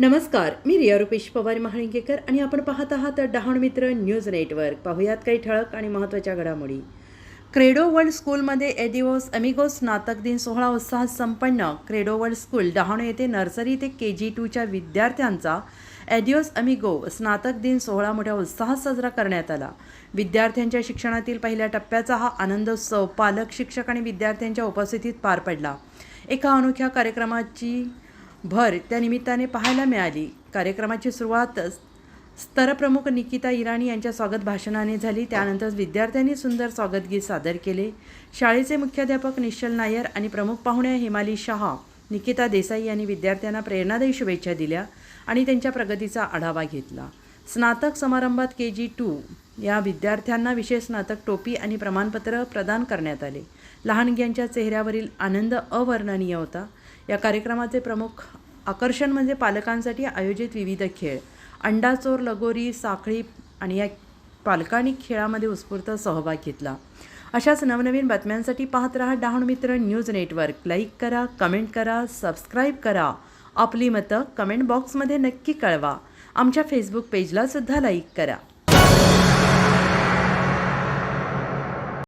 नमस्कार मी रिया रुपेश पवार महाळिंगेकर आणि आपण पाहत आहात डहाण मित्र न्यूज नेटवर्क. पाहूयात काही ठळक आणि महत्त्वाच्या घडामोडी. क्रेडो वर्ल्ड स्कूलमध्ये एदिओस अमिगोस स्नातक दिन सोहळा उत्साहात संपन्न. क्रेडो वर्ल्ड स्कूल डहाणू येथे नर्सरी ते के जी टूच्या विद्यार्थ्यांचा एडिओस अमिगो स्नातक दिन सोहळा मोठ्या उत्साहात साजरा करण्यात आला. विद्यार्थ्यांच्या शिक्षणातील पहिल्या टप्प्याचा हा आनंदोत्सव पालक शिक्षक आणि विद्यार्थ्यांच्या उपस्थितीत पार पडला. एका अनोख्या कार्यक्रमाची भर त्या निमित्ताने पाहायला मिळाली. कार्यक्रमाची सुरुवातच स्तरप्रमुख निकिता इराणी यांच्या स्वागत भाषणाने झाली. त्यानंतर विद्यार्थ्यांनी सुंदर स्वागतगीत सादर केले. शाळेचे मुख्याध्यापक निश्चल नायर आणि प्रमुख पाहुण्या हेमाली शहा निकिता देसाई यांनी विद्यार्थ्यांना प्रेरणादायी शुभेच्छा दिल्या आणि त्यांच्या प्रगतीचा आढावा घेतला. स्नातक समारंभात के जी टू या विद्यार्थ्यांना विशेष स्नातक टोपी आणि प्रमाणपत्र प्रदान करण्यात आले. लहानग्यांच्या चेहऱ्यावरील आनंद अवर्णनीय होता. या कार्यक्रमाचे प्रमुख आकर्षण म्हणजे पालकांसाठी आयोजित विविध खेळ. अंडाचोर लगोरी साखळी आणि या पालकांनी खेळामध्ये उत्स्फूर्त सहभाग घेतला. अशाच नवनवीन बातम्यांसाठी पाहत रहा Dahanu Mitra news network. Like करा कमेंट करा सबस्क्राईब करा. आपली मतं कमेंट बॉक्समध्ये नक्की कळवा. आमच्या फेसबुक पेजलासुद्धा लाईक करा.